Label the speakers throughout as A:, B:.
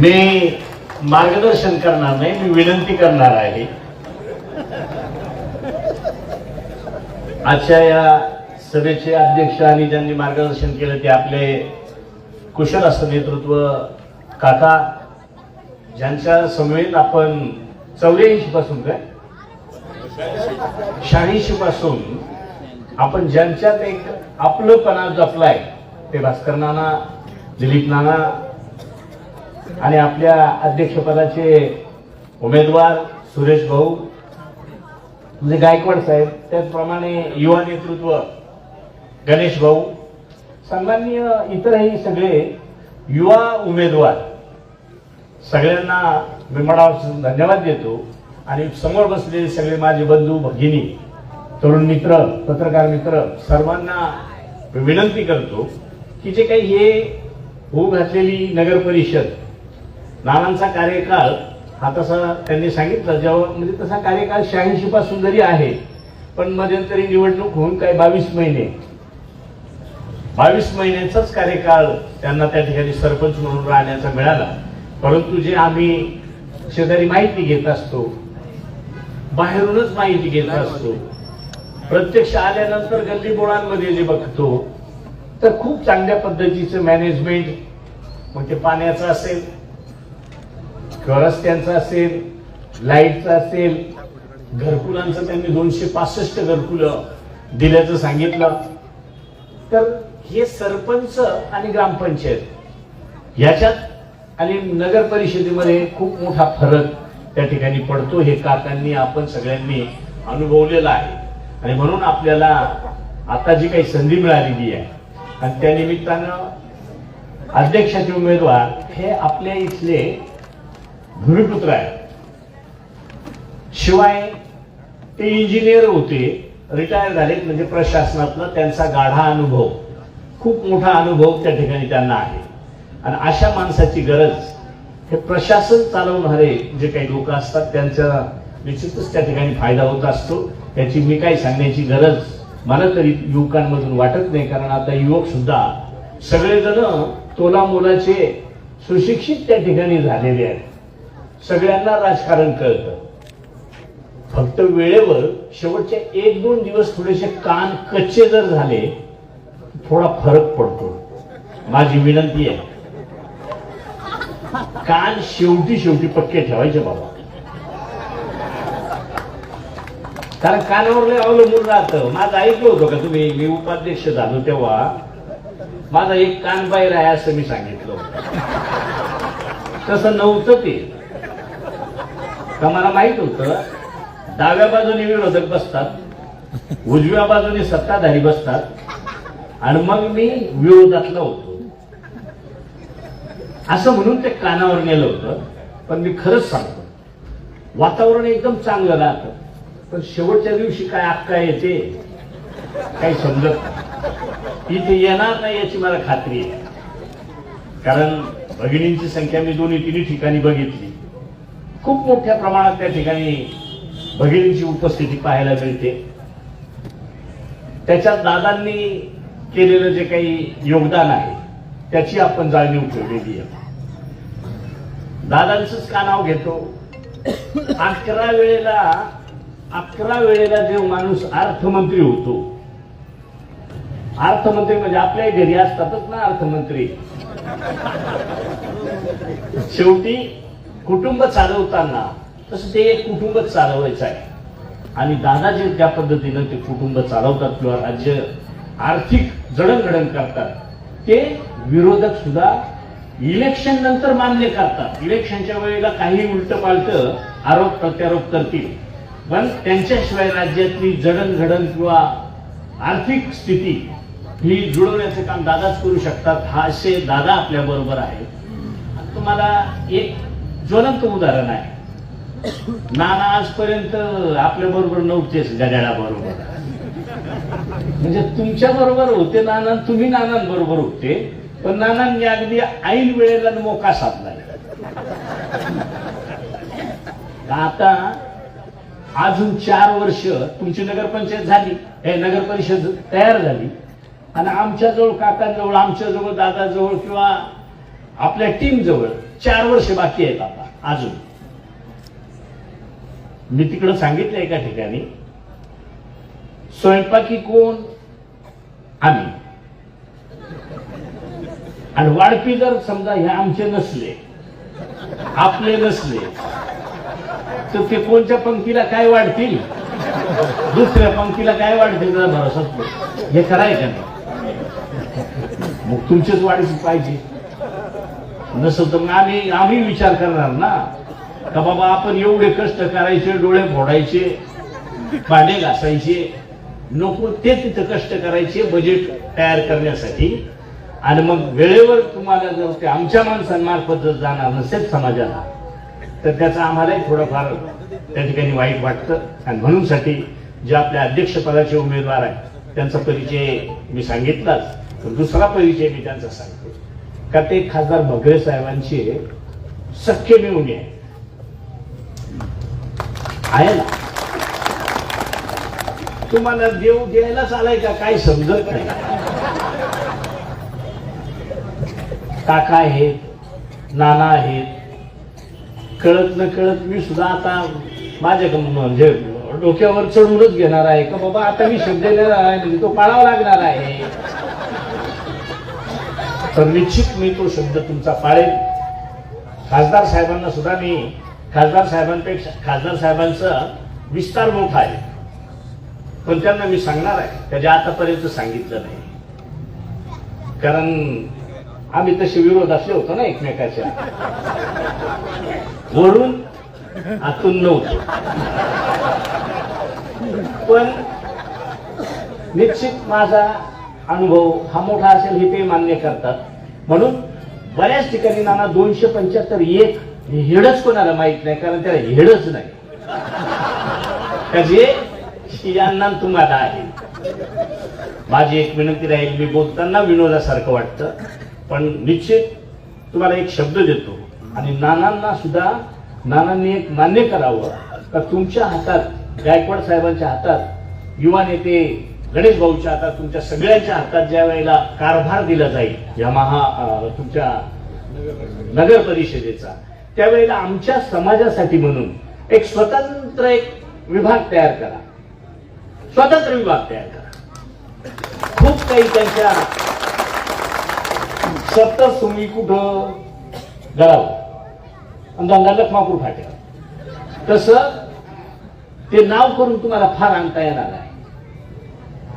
A: मी मार्गदर्शन करणार नाही मी विनंती करणार आहे. आजच्या या सभेचे अध्यक्ष आणि ज्यांनी मार्गदर्शन केलं ते आपले कुशल असं नेतृत्व काका ज्यांच्या समवेत आपण चौऱ्याऐंशी पासून काय? शहाऐंशी पासून आपण ज्यांच्यात एक आपलंपणा जपलाय ते भास्कर नाना दिलीप नाना आणि आपल्या अध्यक्षपदाचे उमेदवार सुरेश भाऊ म्हणजे गायकवाड साहेब त्याचप्रमाणे युवा नेतृत्व गणेश भाऊ सन्माननीय इतरही सगळे युवा उमेदवार सगळ्यांना मी मनापासून धन्यवाद देतो. आणि समोर बसलेले सगळे माझे बंधू भगिनी तरुण मित्र पत्रकार मित्र सर्वांना विनंती करतो की जे काही हे होऊ घातलेली नगर परिषद नानांचा कार्यकाळ हा तसा त्यांनी सांगितलं जेव्हा म्हणजे तसा कार्यकाळ शहाऐंशी पासून जरी आहे पण मध्यंतरी निवडणूक होऊन काय बावीस महिने. बावीस महिन्याचाच कार्यकाळ त्यांना त्या ठिकाणी सरपंच म्हणून राहण्याचा मिळाला. परंतु जे आम्ही शेजारी माहिती घेत असतो बाहेरूनच माहिती घेत असतो प्रत्यक्ष आल्यानंतर गल्लीबोळांमध्ये जे बघतो तर खूप चांगल्या पद्धतीचं मॅनेजमेंट मग ते पाण्याचं असेल रस्त्यांचं असेल लाईटचं असेल घरकुलांचं त्यांनी दोनशे पासष्ट घरकुलं दिल्याचं सांगितलं. तर हे सरपंच आणि ग्रामपंचायत याच्यात आणि नगर परिषदेमध्ये खूप मोठा फरक त्या ठिकाणी पडतो. हे काकांनी आपण सगळ्यांनी अनुभवलेलं आहे. आणि म्हणून आपल्याला आता जी काही संधी मिळालेली आहे आणि त्या निमित्तानं अध्यक्षाचे उमेदवार हे आपल्या इथले भूमिपुत्र आहे. शिवाय ते इंजिनियर होते रिटायर झालेत म्हणजे प्रशासनातला त्यांचा गाढा अनुभव खूप मोठा अनुभव त्या ठिकाणी त्यांना आहे. आणि अशा माणसाची गरज हे प्रशासन चालवणारे जे काही लोक असतात त्यांचा निश्चितच त्या ठिकाणी फायदा होत असतो. त्याची मी काही सांगण्याची गरज मला तरी युवकांमधून वाटत नाही कारण आता युवक सुद्धा सगळेजण तोला मोलाचे सुशिक्षित त्या ठिकाणी झालेले आहेत. सगळ्यांना राजकारण कळतं. फक्त वेळेवर शेवटचे एक दोन दिवस थोडेसे कान कच्चे जर झाले थोडा फरक पडतो. माझी विनंती आहे. कान शेवटी शेवटी पक्के ठेवायचे बाबा. कारण कानावर लय अवलंबून राहतं. माझं ऐकलं होतं का तुम्ही? मी उपाध्यक्ष झालो तेव्हा. माझा एक कान बाहेर आहे असं मी सांगितलं तसं नव्हतं ते. का मला माहीत होतं डाव्या बाजूने विरोधक बसतात उजव्या बाजूने सत्ताधारी बसतात आणि मग मी विरोधातला होतो. असं म्हणून ते कानावर नेलं होतं पण मी खरंच सांगतो वातावरण एकदम चांगलं राहतं पण शेवटच्या दिवशी काय अक्का येते काही समजत इथे येणार नाही याची मला खात्री आहे. कारण भगिनींची संख्या मी दोन्ही तिन्ही ठिकाणी बघितली. खूप मोठ्या प्रमाणात त्या ठिकाणी भगिनींची उपस्थिती पाहायला मिळते. त्याच्यात दादांनी केलेलं जे काही योगदान आहे त्याची आपण जाणीव ठेवलेली आहे. दादांचंच का नाव घेतो? अकरा वेळेला अकरा वेळेला जे माणूस अर्थमंत्री होतो अर्थमंत्री म्हणजे आपल्याही घरी असतातच ना अर्थमंत्री. शेवटी कुटुंब चालवताना तसं ते एक कुटुंब चालवायचं आहे. आणि दादा जे ज्या पद्धतीनं ते कुटुंब चालवतात किंवा राज्य आर्थिक जडणघडण करतात ते विरोधक सुद्धा इलेक्शन नंतर मान्य करतात. इलेक्शनच्या वेळेला काही उलट पालट आरोप प्रत्यारोप करतील. पण त्यांच्याशिवाय राज्यातली जडणघडण किंवा आर्थिक स्थिती ही जुळवण्याचं काम दादाच करू शकतात. हा असे दादा आपल्या बरोबर आहे तुम्हाला एक ज्वलंत उदाहरण आहे. नाना आजपर्यंत आपल्या बरोबर नव्हतेच गड्याला बरोबर. म्हणजे तुमच्या बरोबर होते नाना तुम्ही नानांबरोबर होते पण नानांनी अगदी ऐन वेळेला मोका साधला. आता अजून चार वर्ष तुमची नगरपंचायत झाली. हे नगर परिषद तयार झाली. आणि आमच्याजवळ काकांजवळ आमच्याजवळ दादाजवळ किंवा आपल्या टीम जवळ चार वर्ष बाकी आहेत आता अजून. मी तिकडं सांगितलं एका ठिकाणी स्वयंपाकी कोण? आम्ही. आणि वाढपी जर समजा हे आमचे नसले आपले नसले तर ते कोणत्या पंक्तीला काय वाढतील? दुसऱ्या पंक्तीला काय वाढतील त्याचा भरोसाच हे करायचं नाही? मग तुमचीच वाढीच पाहिजे. नसं तर मग आम्ही आम्ही विचार करणार ना. का बाबा आपण एवढे कष्ट करायचे डोळे फोडायचे भांडे घासायचे. नको ते तिथं कष्ट करायचे बजेट तयार करण्यासाठी. आणि मग वेळेवर तुम्हाला जर ते आमच्या माणसांमार्फत जर जाणार नसेल समाजाला तर त्याचा आम्हालाही थोडंफार त्या ठिकाणी वाईट वाटतं. आणि म्हणूनसाठी जे आपल्या अध्यक्षपदाचे उमेदवार आहेत त्यांचा परिचय मी सांगितलाच तर दुसरा परिचय मी त्यांचा सांगतो. का ते खासदार भगरे साहेबांची सख्य मिळून आहे. ना? तुम्हाला देव द्यायलाच आलाय का? समजत नाही. काका आहेत नाना आहेत. कळत न कळत मी सुद्धा आता माझ्या म्हणजे डोक्यावर चढूनच घेणार आहे का? बाबा आता मी शब्द देणार आहे म्हणजे तो पाळावा लागणार आहे. तर निश्चित मी तो शब्द तुमचा पाळेल खासदार साहेबांना सुद्धा मी खासदार साहेबांपेक्षा खासदार साहेबांचा विस्तार मोठा आहे. पण त्यांना मी सांगणार आहे. त्याच्या आतापर्यंत सांगितलं नाही. कारण आम्ही तसे विरोध असले होतो ना एकमेकाच्या वरून आतून नव्हतो. पण निश्चित माझा अनुभव हा मोठा असेल हे ते मान्य करतात. म्हणून बऱ्याच ठिकाणी नाना दोनशे पंच्याहत्तर एक हेडच कोणाला माहीत नाही कारण त्याला हेडच नाही. का जे यांना तुम्हाला आहे. माझी एक विनंती राहील मी बोलताना विनोदासारखं वाटतं पण निश्चित तुम्हाला एक शब्द देतो. आणि नानांना सुद्धा नानांनी एक मान्य करावं का तुमच्या हातात गायकवाड साहेबांच्या हातात युवा नेते गणेश भाऊच्या आता तुमच्या सगळ्यांच्या हातात ज्या वेळेला कारभार दिला जाईल या महा तुमच्या नगर परिषदेचा त्यावेळेला आमच्या समाजासाठी म्हणून एक स्वतंत्र एक विभाग तयार करा. स्वतंत्र विभाग तयार करा. खूप काही त्यांच्या सत्तर सुमी कुठं गळावं आणि लखमापूर फाट्यावर. तसं ते नाव करून तुम्हाला फार आणता येणार आहे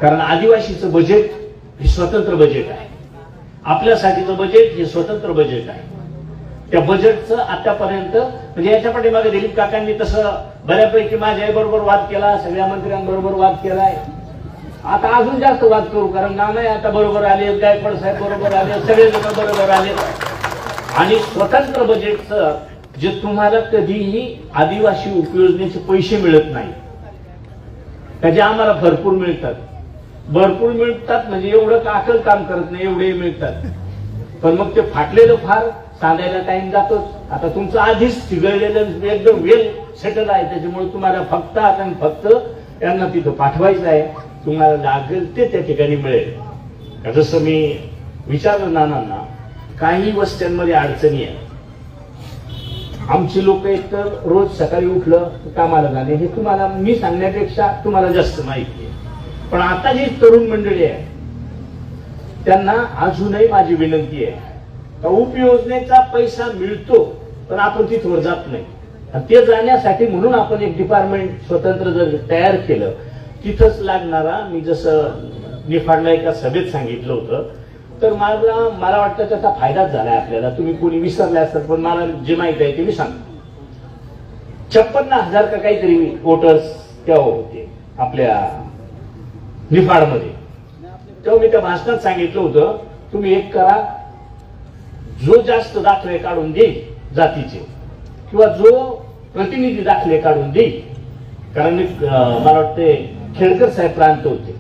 A: कारण आदिवासीचं बजेट हे स्वतंत्र बजेट आहे. आपल्यासाठीचं बजेट हे स्वतंत्र बजेट आहे. त्या बजेटचं आतापर्यंत म्हणजे याच्या पाठीमागे दिलीप काकांनी तसं बऱ्यापैकी माझ्या बरोबर वाद केला सगळ्या मंत्र्यांबरोबर वाद केलाय. आता अजून जास्त वाद करू कारण नाना आता बरोबर आले गायकवाड साहेब बरोबर आले सगळे लोक बरोबर आले. आणि स्वतंत्र बजेटचं जे तुम्हाला कधीही आदिवासी उपयोजनेचे पैसे मिळत नाही त्याचे आम्हाला भरपूर मिळतात. भरपूर मिळतात म्हणजे एवढं काकल काम करत नाही एवढे मिळतात. पण मग ते फाटलेलं फार सांगायला टाइम जातोच. आता तुमचं आधीच चिघळलेलं एकदम वेल सेटल आहे त्याच्यामुळे तुम्हाला फक्त आता फक्त यांना तिथं पाठवायचं आहे. तुम्हाला लागेल ते त्या ठिकाणी मिळेल. जसं मी विचारलं नानांना काही वस्त्यांमध्ये अडचणी आहे आमची लोक एकतर रोज सकाळी उठलं कामाला जाणे हे तुम्हाला मी सांगण्यापेक्षा तुम्हाला जास्त माहिती आहे. पण आता जी तरुण मंडळी आहे त्यांना अजूनही माझी विनंती आहे का उपयोजनेचा पैसा मिळतो पण आपण तिथवर जात नाही. ते जाण्यासाठी म्हणून आपण एक डिपार्टमेंट स्वतंत्र जर तयार केलं तिथंच लागणारा मी जसं निफाडला एका सभेत सांगितलं होतं तर मला मला वाटतं त्याचा फायदाच झालाय आपल्याला. तुम्ही कोणी विसरले असतात पण मला जे माहिती आहे ते मी सांगतो. छप्पन्न हजार का काहीतरी वोटर्स त्या होते आपल्या निफाडमध्ये तेव्हा मी त्या भाषणात सांगितलं होतं तुम्ही एक करा जो जास्त दाखले काढून देईल जातीचे किंवा जो प्रतिनिधी दाखले काढून देईल. कारण मी मला वाटते खेडकर साहेब प्रांत होते.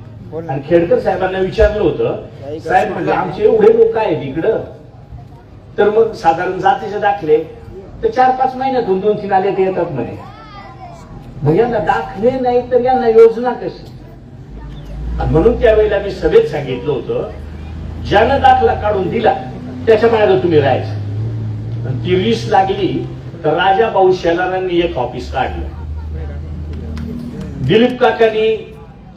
A: आणि खेडकर साहेबांना विचारलं होतं साहेब म्हणजे आमचे एवढे लोक आहेत इकडं. तर मग साधारण जातीचे दाखले तर चार पाच महिन्यातून दोन तीन आले ते येतात म्हणे. मग यांना दाखले नाही तर यांना योजना कशी? म्हणून त्यावेळेला मी सभेत सांगितलं होतं ज्यानं दाखला काढून दिला त्याच्यामागे तुम्ही राहायचं. ती रिस लागली तर राजा भाऊ शेलारांनी एक ऑफिस काढलं. दिलीप काकांनी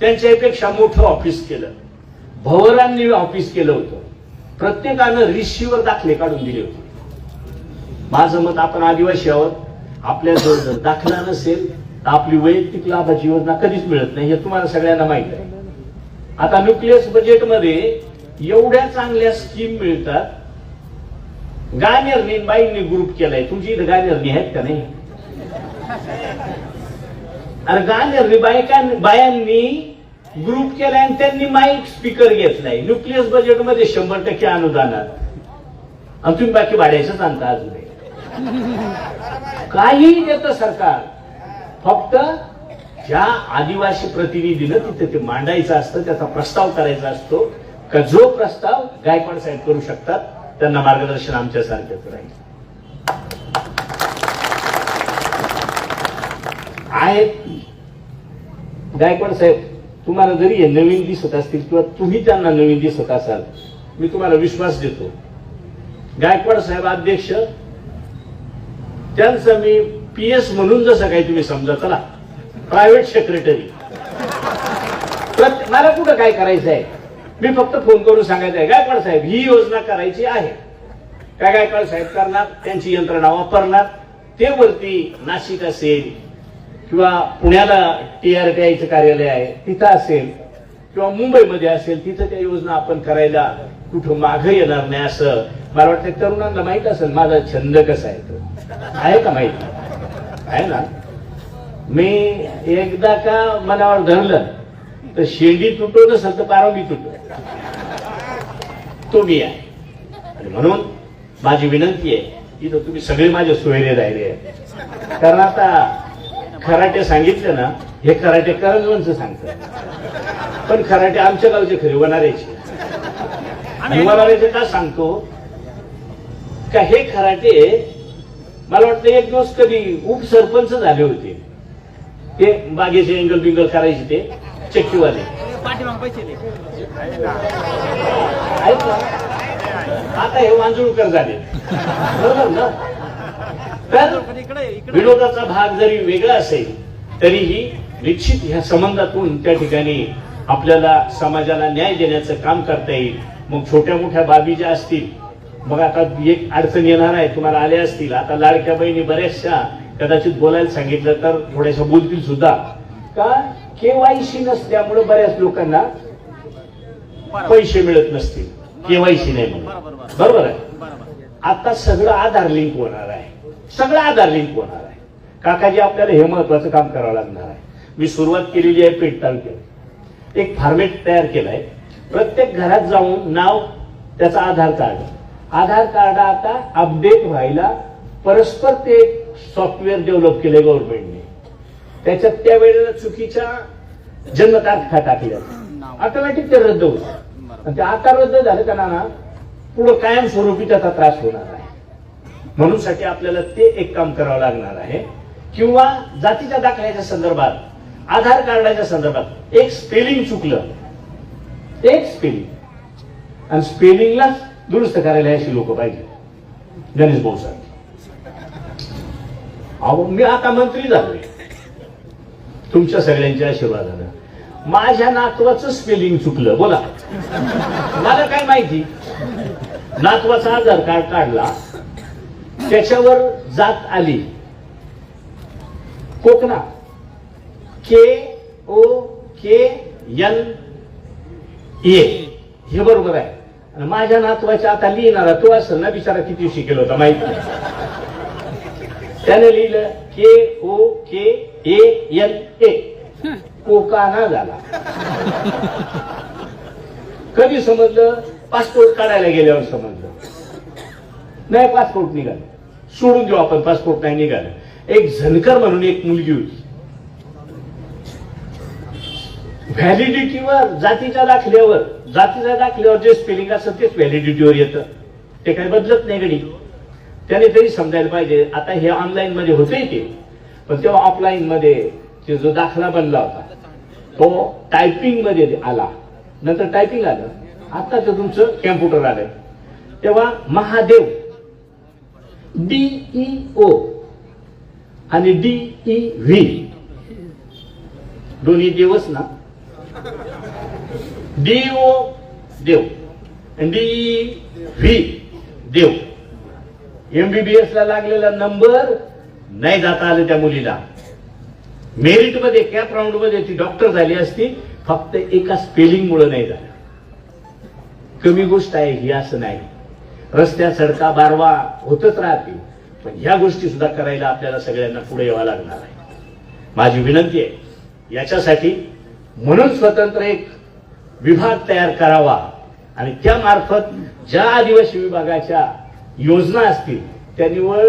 A: त्यांच्यापेक्षा मोठं ऑफिस केलं. भवरांनी ऑफिस केलं होतं. प्रत्येकानं रिशीवर दाखले काढून दिले होते. माझं मत आपण आदिवासी आहोत. आपल्या जर जर दाखला नसेल तर आपली वैयक्तिक लाभाची योजना कधीच मिळत नाही हे तुम्हाला सगळ्यांना माहीत आहे. आता न्यूक्लियस बजेटमध्ये एवढ्या चांगल्या स्कीम मिळतात. गाण्यारनी बाईंनी ग्रुप केलाय. तुमची इथं गाण्यारनी आहेत का नाही? अरे गाण्यारनी बायका बायांनी ग्रुप केलाय आणि त्यांनी माईक स्पीकर घेतलाय. न्यूक्लियस बजेटमध्ये शंभर टक्के अनुदानात. आणि तुम्ही बाकी भाड्याचंच आणता अजून काही देतं सरकार. फक्त ज्या आदिवासी प्रतिनिधीनं तिथे ते मांडायचं असतं त्याचा प्रस्ताव करायचा असतो का जो प्रस्ताव गायकवाड साहेब करू शकतात त्यांना मार्गदर्शन आमच्यासारख्याच राहील. आहेत गायकवाड साहेब तुम्हाला जरी हे नवीन दिसत असतील किंवा तुम्ही त्यांना नवीन दिसत असाल मी तुम्हाला विश्वास देतो. गायकवाड साहेब अध्यक्ष त्यांचं मी पी एस म्हणून जसं काही तुम्ही समजा चला प्रायव्हेट सेक्रेटरी मला कुठं काय करायचं आहे मी फक्त फोन करून सांगायचं आहे गायकवाड साहेब ही योजना करायची आहे. काय गायकवाड साहेब करणार त्यांची यंत्रणा वापरणार ते वरती नाशिक असेल किंवा पुण्याला टी आर टी कार्यालय आहे तिथं असेल किंवा मुंबईमध्ये असेल तिथं त्या योजना आपण करायला कुठं मागं येणार नाही असं मला वाटतं तरुणांना माहीत असेल माझा छंद कसा आहे तो. आहे का माहिती? आहे ना? मी एकदा का मनावर धरलं तर शेंडी तुटो नसेल तर पारंबी तुटो. तो मी आहे आणि म्हणून माझी विनंती आहे इथं तुम्ही सगळे माझे सोयरे राहिले कारण आता खराटे सांगितलं ना हे खराटे करंजवंच सांगतात. पण खराटे आमच्या गावचे खरे वनाऱ्याचे आणि वनाऱ्याचे का सांगतो? का हे खराटे मला वाटतं एक दिवस कधी उपसरपंच झाले होते. ते बागेचे एंगल बिंगल करायचे ते चक्कीवाले. आता हे वांजुळकर झाले. बरोबर ना? तर विनोदाचा भाग जरी वेगळा असेल तरीही निश्चित ह्या संबंधातून त्या ठिकाणी आपल्याला समाजाला न्याय देण्याचं काम करता येईल. मग छोट्या मोठ्या बाबी ज्या असतील मग आता एक अडचण येणार आहे तुम्हाला आल्या असतील. आता लाडक्या बहिणी बऱ्याचशा कदाचित बोलायला सांगितलं तर थोड्याशा बोलतील सुद्धा. का? केवायसी नसल्यामुळे बऱ्याच लोकांना पैसे मिळत नसतील. केवायसी नाही म्हणून.
B: बरोबर
A: आहे? आता सगळं आधार लिंक होणार आहे. सगळं आधार लिंक होणार आहे. काकाजी आपल्याला हे महत्वाचं काम करावं लागणार आहे. मी सुरुवात केलेली आहे पेठ तालुक्यात एक फॉर्मेट तयार केलाय. प्रत्येक घरात जाऊन नाव त्याचा आधार कार्ड. आधार कार्ड आता अपडेट व्हायला परस्पर ते सॉफ्टवेअर डेव्हलप केले गव्हर्नमेंटने त्याच्यात त्या वेळेला चुकीच्या जन्मतारखा टाकल्या. ऑटोमॅटिक ते रद्द होत आता रद्द झालं का ना पुढं कायमस्वरूपी त्याचा त्रास होणार आहे. म्हणून साठी आपल्याला ते एक काम करावं लागणार आहे. किंवा जातीच्या दाखल्याच्या संदर्भात आधार कार्डाच्या संदर्भात एक स्पेलिंग चुकलं. एक स्पेलिंग आणि स्पेलिंगलाच दुरुस्त करायला अशी लोक पाहिजे गणेश भाऊ साहेब. अहो मी आता मंत्री झालोय. तुमच्या सगळ्यांच्या आशीर्वादानं. माझ्या नातवाचं स्पेलिंग चुकलं बोला. मला काय माहिती? नातवाचा आधार कार्ड काढला त्याच्यावर जात आली. कोकणा. के ओ के एल ए हे बरोबर आहे. आणि माझ्या नातवाच्या आता लिहिणारा तो असेल ना बिचारा किती शिकेल होता माहिती त्याने लिहिलं के ओ के ए एन ए. कोकाना झाला. कधी समजलं? पासपोर्ट काढायला गेल्यावर समजलं. नाही पासपोर्ट निघालं. सोडून देऊ आपण पासपोर्ट नाही निघालं. एक झनकर म्हणून एक मुलगी होती. व्हॅलिडिटीवर जातीच्या दाखल्यावर जातीच्या दाखल्यावर जे स्पेलिंग असतं तेच व्हॅलिडिटीवर येतं. ते काही बदलत नाही गडी. त्याने तरी समजायला पाहिजे. आता हे ऑनलाईन मध्ये होते ते. पण तेव्हा ऑफलाईन मध्ये ते जो दाखला बनला होता तो टायपिंगमध्ये आला. नंतर टायपिंग आलं. आता तर तुमचं कॅम्प्युटर आलंय. तेव्हा महादेव डीई ओ आणि डीई व्ही दोन्ही देवच ना? डीओ देव. डी व्ही देव. एमबीबीएस ला लागलेला नंबर नाही जाता आलं त्या मुलीला. मेरिटमध्ये कॅप राऊंडमध्ये ती डॉक्टर झाली असती फक्त एका स्पेलिंग मुळे नाही झालं. कमी गोष्ट आहे ही असं नाही. रस्त्या सडका बारवा होतच राहते पण ह्या गोष्टी सुद्धा करायला आपल्याला सगळ्यांना पुढे यावं लागणार आहे. माझी विनंती आहे याच्यासाठी म्हणून स्वतंत्र एक विभाग तयार करावा आणि त्या मार्फत ज्या आदिवासी विभागाच्या योजना असतील. त्या निवळ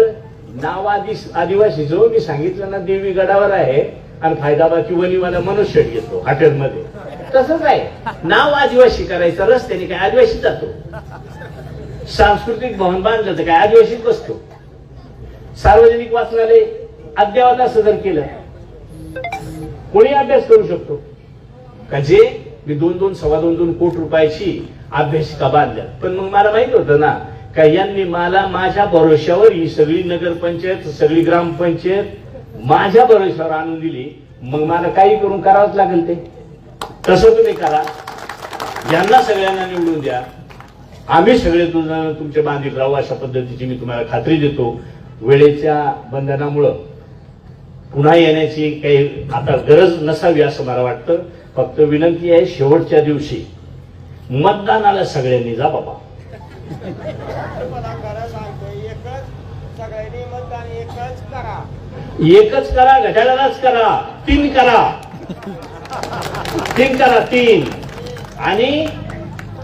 A: नाव आदि आदिवासी जो मी सांगितलं ना देवी गडावर आहे आणि फायदाबाकी वनीवाला मनुष्य घेतो हॉटेलमध्ये. तसंच आहे. नाव आदिवासी करायचं रस्त्याने काय आदिवासी जातो. सांस्कृतिक भवन बांधलं तर काय आदिवासीत बसतो. सार्वजनिक वाचनालय अद्यावत असं जर केलं. कोणी अभ्यास करू शकतो? का जे? मी दोन दोन सव्वा दोन दोन कोटी रुपयाची अभ्यासिका बांधल्या पण मग मला माहीत होतं ना का यांनी मला माझ्या भरोश्यावर ही सगळी नगरपंचायत सगळी ग्रामपंचायत माझ्या भरोश्यावर आणून दिली मग मला काही करून करावंच लागेल ते. तसं तुम्ही करा. यांना सगळ्यांना निवडून द्या. आम्ही सगळे तुझं तुमचे बांधील राहू अशा पद्धतीची मी तुम्हाला खात्री देतो. वेळेच्या बंधनामुळं. पुन्हा येण्याची काही आता गरज नसावी असं मला वाटतं. फक्त विनंती आहे शेवटच्या दिवशी मतदानाला सगळ्यांनी जा बाबा.
C: खरं सांगतो एकच सगळ्यांनी मतदान एकच करा
A: एकच करा घड्याळालाच करा तीन करा. तीन करा तीन. आणि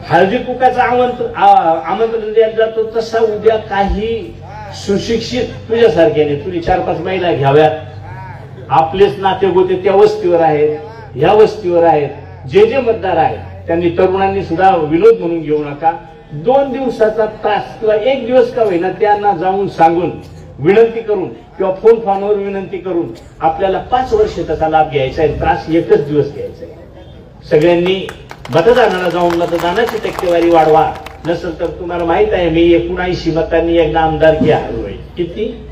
A: हळदी कुकाचं आमंत्रण आमंत्रण द्यायला जातो तसा उद्या काही सुशिक्षित तुझ्यासारख्याने तुझी चार पाच महिला घ्याव्यात. आपलेच नाते गोते त्या वस्तीवर आहेत ह्या वस्तीवर आहेत. जे जे मतदार आहेत त्यांनी तरुणांनी सुद्धा विनोद म्हणून घेऊ नका. दोन दिवसाचा तास किंवा एक दिवस का होईना त्यांना जाऊन सांगून विनंती करून किंवा फोन फोनवर विनंती करून आपल्याला पाच वर्ष त्याचा लाभ घ्यायचा आहे. त्रास एकच दिवस घ्यायचा आहे. सगळ्यांनी मतदानाला जाऊन मतदानाची टक्केवारी वाढवा. नसेल तर तुम्हाला माहीत आहे मी एकोणऐंशी मतांनी एकदा आमदार की हरलोय किती?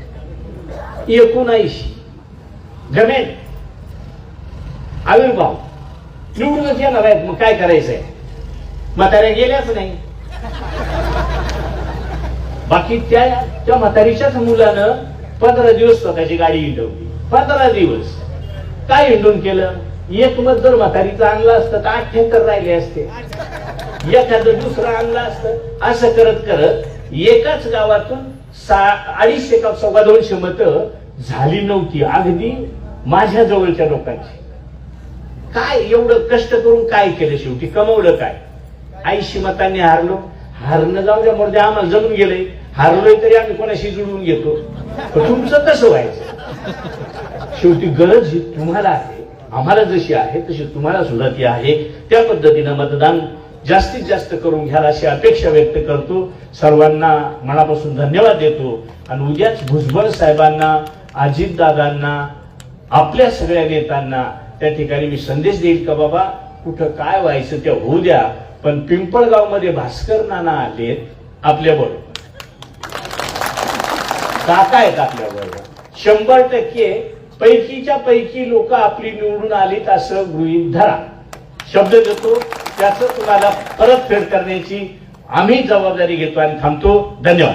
A: एकोणऐंशी. जमेल. आविर्भाव. निवडूनच येणार आहेत. मग काय करायचंय? म्हाताऱ्या गेल्याच नाही. बाकी त्या त्या म्हातारीच्याच मुलानं पंधरा दिवस स्वतःची गाडी हिंडवली. पंधरा दिवस. काय हिंडून केलं? एक मत जर म्हातारीचं आणलं असतं तर आठ राहिले असते. एखादं दुसरं आणलं असतं. असं करत करत एकाच गावातून सा अडीचशे का सव्वा दोनशे मतं झाली नव्हती. अगदी माझ्या जवळच्या लोकांची. काय एवढं कष्ट करून काय केलं शेवटी? कमवलं काय? ऐंशी मतांनी हारलो. हारणं जाऊ द्या मोठ्या आम्हाला जमून गेलंय. हारलोय तरी आम्ही कोणाशी जुळवून घेतो? तुमचं कसं व्हायचं. शेवटी गरज ही तुम्हाला आहे. आम्हाला जशी आहे तशी तुम्हाला सुद्धा ती आहे. त्या पद्धतीनं मतदान जास्तीत जास्त करून घ्याल अशी अपेक्षा व्यक्त करतो. सर्वांना मनापासून धन्यवाद देतो. आणि उद्याच भुजबळ साहेबांना अजितदादांना आपल्या सगळ्या नेत्यांना त्या ठिकाणी मी संदेश देईल का बाबा? कुठं काय व्हायचं त्या होऊ द्या. पण पिंपळगावमध्ये भास्कर नाना आलेत आपल्या बरोबर काका आहेत आपल्या बरोबर शंभर टक्के पैकीच्या पैकी लोक आपली निवडून आलीत असं गृहीत धरा. शब्द देतो त्याचं तुम्हाला परतफेड करण्याची आम्ही जबाबदारी घेतो आणि थांबतो. धन्यवाद.